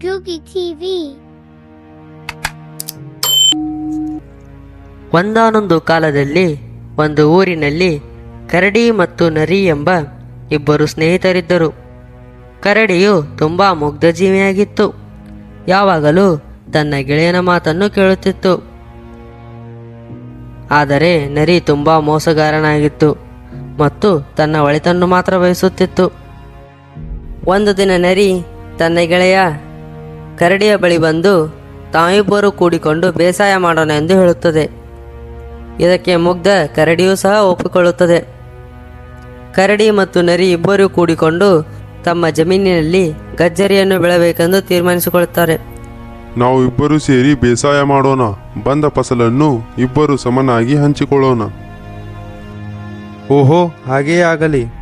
Googie TV. ಒಂದಾನೊಂದು ಕಾಲದಲ್ಲಿ, ಒಂದು ಊರಿನಲ್ಲಿ ಕರಡಿ ಮತ್ತು ನರಿ ಎಂಬ ಇಬ್ಬರು ಸ್ನೇಹಿತರಿದ್ದರು. ಕರಡಿಯು ತುಂಬ ಮುಗ್ಧ ಜೀವಿಯಾಗಿತ್ತು ಯಾವಾಗಲೂ ತನ್ನ ಗೆಳೆಯನ ಮಾತನ್ನು ಕೇಳುತ್ತಿತ್ತು. ಆದರೆ ನರಿ ತುಂಬ ಮೋಸಗಾರನಾಗಿತ್ತು ಮತ್ತು ತನ್ನ ಒಳಿತನ್ನು ಮಾತ್ರ ಬಯಸುತ್ತಿತ್ತು. ಒಂದು ದಿನ ನರಿ ತನ್ನ ಗೆಳೆಯ ಕರಡಿಯ ಬಳಿ ಬಂದು ತಾವಿಬ್ಬರು ಕೂಡಿಕೊಂಡು ಬೇಸಾಯ ಮಾಡೋಣ ಎಂದು ಹೇಳುತ್ತದೆ. ಇದಕ್ಕೆ ಮುಗ್ಧ ಕರಡಿಯೂ ಸಹ ಒಪ್ಪಿಕೊಳ್ಳುತ್ತದೆ. ಕರಡಿ ಮತ್ತು ನರಿ ಇಬ್ಬರೂ ಕೂಡಿಕೊಂಡು ತಮ್ಮ ಜಮೀನಿನಲ್ಲಿ ಗಜ್ಜರಿಯನ್ನು ಬೆಳಬೇಕೆಂದು ತೀರ್ಮಾನಿಸಿಕೊಳ್ಳುತ್ತಾರೆ. ನಾವು ಇಬ್ಬರು ಸೇರಿ ಬೇಸಾಯ ಮಾಡೋಣ ಬಂದ ಫಸಲನ್ನು ಇಬ್ಬರು ಸಮನಾಗಿ ಹಂಚಿಕೊಳ್ಳೋಣ. ಓಹೋ ಹಾಗೆಯೇ ಆಗಲಿ.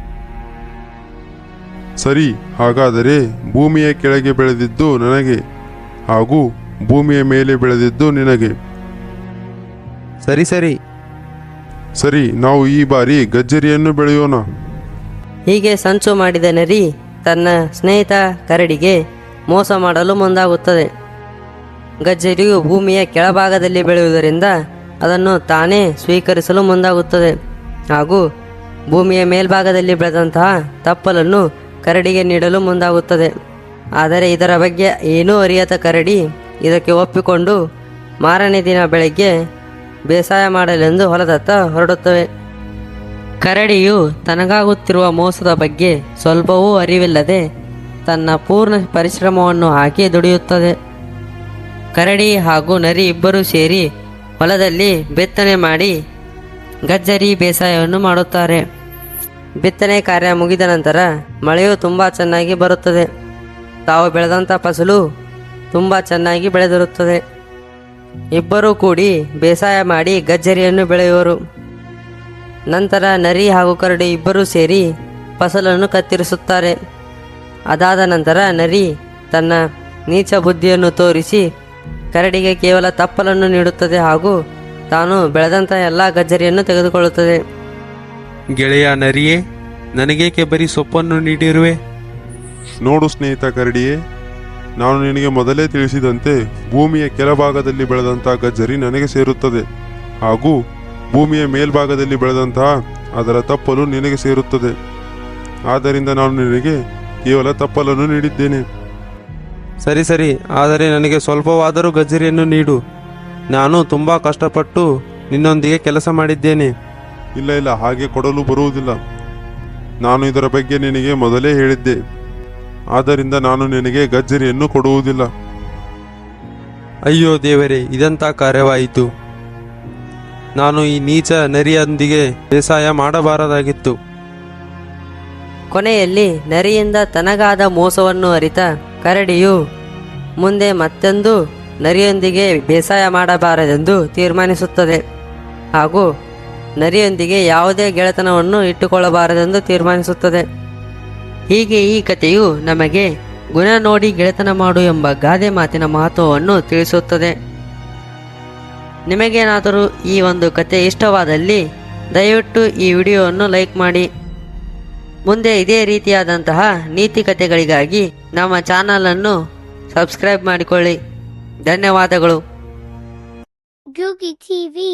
ಸರಿ ಹಾಗಾದರೆ ಭೂಮಿಯ ಕೆಳಗೆ ಬೆಳೆದಿದ್ದು ನನಗೆ ಹಾಗೂ ಭೂಮಿಯ ಮೇಲೆ ಬೆಳೆದಿದ್ದು ನಿನಗೆ. ಸರಿ ಸರಿ. ಸರಿ ನಾವು ಈ ಬಾರಿ ಗಜ್ಜರಿಯನ್ನು ಬೆಳೆಯೋಣ. ಹೀಗೆ ಸಂಚು ಮಾಡಿದ ನರಿ ತನ್ನ ಸ್ನೇಹಿತ ಕರಡಿಗೆ ಮೋಸ ಮಾಡಲು ಮುಂದಾಗುತ್ತದೆ. ಗಜ್ಜರಿಯು ಭೂಮಿಯ ಕೆಳಭಾಗದಲ್ಲಿ ಬೆಳೆಯುವುದರಿಂದ ಅದನ್ನು ತಾನೇ ಸ್ವೀಕರಿಸಲು ಮುಂದಾಗುತ್ತದೆ ಹಾಗೂ ಭೂಮಿಯ ಮೇಲ್ಭಾಗದಲ್ಲಿ ಬೆಳೆದಂತಹ ತಪ್ಪಲನ್ನು ಕರಡಿಗೆ ನೀಡಲು ಮುಂದಾಗುತ್ತದೆ. ಆದರೆ ಇದರ ಬಗ್ಗೆ ಏನೂ ಅರಿಯದ ಕರಡಿ ಇದಕ್ಕೆ ಒಪ್ಪಿಕೊಂಡು ಮಾರನೇ ದಿನ ಬೆಳಗ್ಗೆ ಬೇಸಾಯ ಮಾಡಲೆಂದು ಹೊಲದತ್ತ ಹೊರಡುತ್ತವೆ. ಕರಡಿಯು ತನಗಾಗುತ್ತಿರುವ ಮೋಸದ ಬಗ್ಗೆ ಸ್ವಲ್ಪವೂ ಅರಿವಿಲ್ಲದೆ ತನ್ನ ಪೂರ್ಣ ಪರಿಶ್ರಮವನ್ನು ಹಾಕಿ ದುಡಿಯುತ್ತದೆ. ಕರಡಿ ಹಾಗೂ ನರಿ ಇಬ್ಬರೂ ಸೇರಿ ಹೊಲದಲ್ಲಿ ಬೆತ್ತನೆ ಮಾಡಿ ಗಜ್ಜರಿ ಬೇಸಾಯವನ್ನು ಮಾಡುತ್ತಾರೆ. ಬಿತ್ತನೆ ಕಾರ್ಯ ಮುಗಿದ ನಂತರ ಮಳೆಯು ತುಂಬ ಚೆನ್ನಾಗಿ ಬರುತ್ತದೆ. ತಾವು ಬೆಳೆದಂಥ ಫಸಲು ತುಂಬ ಚೆನ್ನಾಗಿ ಬೆಳೆದಿರುತ್ತದೆ. ಇಬ್ಬರೂ ಕೂಡಿ ಬೇಸಾಯ ಮಾಡಿ ಗಜ್ಜರಿಯನ್ನು ಬೆಳೆಯುವರು. ನಂತರ ನರಿ ಹಾಗೂ ಕರಡಿ ಇಬ್ಬರೂ ಸೇರಿ ಫಸಲನ್ನು ಕತ್ತರಿಸುತ್ತಾರೆ. ಅದಾದ ನಂತರ ನರಿ ತನ್ನ ನೀಚ ಬುದ್ಧಿಯನ್ನು ತೋರಿಸಿ ಕರಡಿಗೆ ಕೇವಲ ತಪ್ಪಲನ್ನು ನೀಡುತ್ತದೆ ಹಾಗೂ ತಾನು ಬೆಳೆದಂಥ ಎಲ್ಲ ಗಜ್ಜರಿಯನ್ನು ತೆಗೆದುಕೊಳ್ಳುತ್ತದೆ. ಗೆಳೆಯ ನರಿಯೇ ನನಗೇಕೆ ಬರೀ ಸೊಪ್ಪನ್ನು ನೀಡಿರುವೆ? ನೋಡು ಸ್ನೇಹಿತ ಕರಡಿಯೇ ನಾನು ನಿನಗೆ ಮೊದಲೇ ತಿಳಿಸಿದಂತೆ ಭೂಮಿಯ ಕೆಳಭಾಗದಲ್ಲಿ ಬೆಳೆದಂತಹ ಗಜ್ಜರಿ ನನಗೆ ಸೇರುತ್ತದೆ. ಹಾಗೂ ಭೂಮಿಯ ಮೇಲ್ಭಾಗದಲ್ಲಿ ಬೆಳೆದಂತಹ ಅದರ ತಪ್ಪಲು ನಿನಗೆ ಸೇರುತ್ತದೆ. ಆದ್ದರಿಂದ ನಾನು ನಿನಗೆ ಕೇವಲ ತಪ್ಪಲನ್ನು ನೀಡಿದ್ದೇನೆ. ಸರಿ ಸರಿ. ಆದರೆ ನನಗೆ ಸ್ವಲ್ಪವಾದರೂ ಗಜ್ಜರಿಯನ್ನು ನೀಡು. ನಾನು ತುಂಬ ಕಷ್ಟಪಟ್ಟು ನಿನ್ನೊಂದಿಗೆ ಕೆಲಸ ಮಾಡಿದ್ದೇನೆ. ಇಲ್ಲ ಇಲ್ಲ ಹಾಗೆ ಕೊಡಲು ಬರುವುದಿಲ್ಲ. ನಾನು ಇದರ ಬಗ್ಗೆ ನಿನಗೆ ಮೊದಲೇ ಹೇಳಿದ್ದೆ. ಆದ್ದರಿಂದ ನಾನು ನಿನಗೆ ಗಜ್ಜರಿಯನ್ನು ಕೊಡುವುದಿಲ್ಲ. ಅಯ್ಯೋ ದೇವರೇ ಇದಂಥ ಕಾರ್ಯವಾಯಿತು. ನಾನು ಈ ನೀಚ ನರಿಯೊಂದಿಗೆ ಬೇಸಾಯ ಮಾಡಬಾರದಾಗಿತ್ತು. ಕೊನೆಯಲ್ಲಿ ನರಿಯಿಂದ ತನಗಾದ ಮೋಸವನ್ನು ಅರಿತ ಕರಡಿಯು ಮುಂದೆ ಮತ್ತೊಂದು ನರಿಯೊಂದಿಗೆ ಬೇಸಾಯ ಮಾಡಬಾರದೆಂದು ತೀರ್ಮಾನಿಸುತ್ತದೆ. ಹಾಗೂ ನರಿಯೊಂದಿಗೆ ಯಾವುದೇ ಗೆಳೆತನವನ್ನು ಇಟ್ಟುಕೊಳ್ಳಬಾರದೆಂದು ತೀರ್ಮಾನಿಸುತ್ತದೆ. ಹೀಗೆ ಈ ಕಥೆಯು ನಮಗೆ ಗುಣ ನೋಡಿ ಗೆಳೆತನ ಮಾಡು ಎಂಬ ಗಾದೆ ಮಾತಿನ ಮಹತ್ವವನ್ನು ತಿಳಿಸುತ್ತದೆ. ನಿಮಗೇನಾದರೂ ಈ ಒಂದು ಕತೆ ಇಷ್ಟವಾದಲ್ಲಿ ದಯವಿಟ್ಟು ಈ ವಿಡಿಯೋವನ್ನು ಲೈಕ್ ಮಾಡಿ. ಮುಂದೆ ಇದೇ ರೀತಿಯಾದಂತಹ ನೀತಿ ಕಥೆಗಳಿಗಾಗಿ ನಮ್ಮ ಚಾನಲನ್ನು ಸಬ್ಸ್ಕ್ರೈಬ್ ಮಾಡಿಕೊಳ್ಳಿ. ಧನ್ಯವಾದಗಳು. ಟಿವಿ.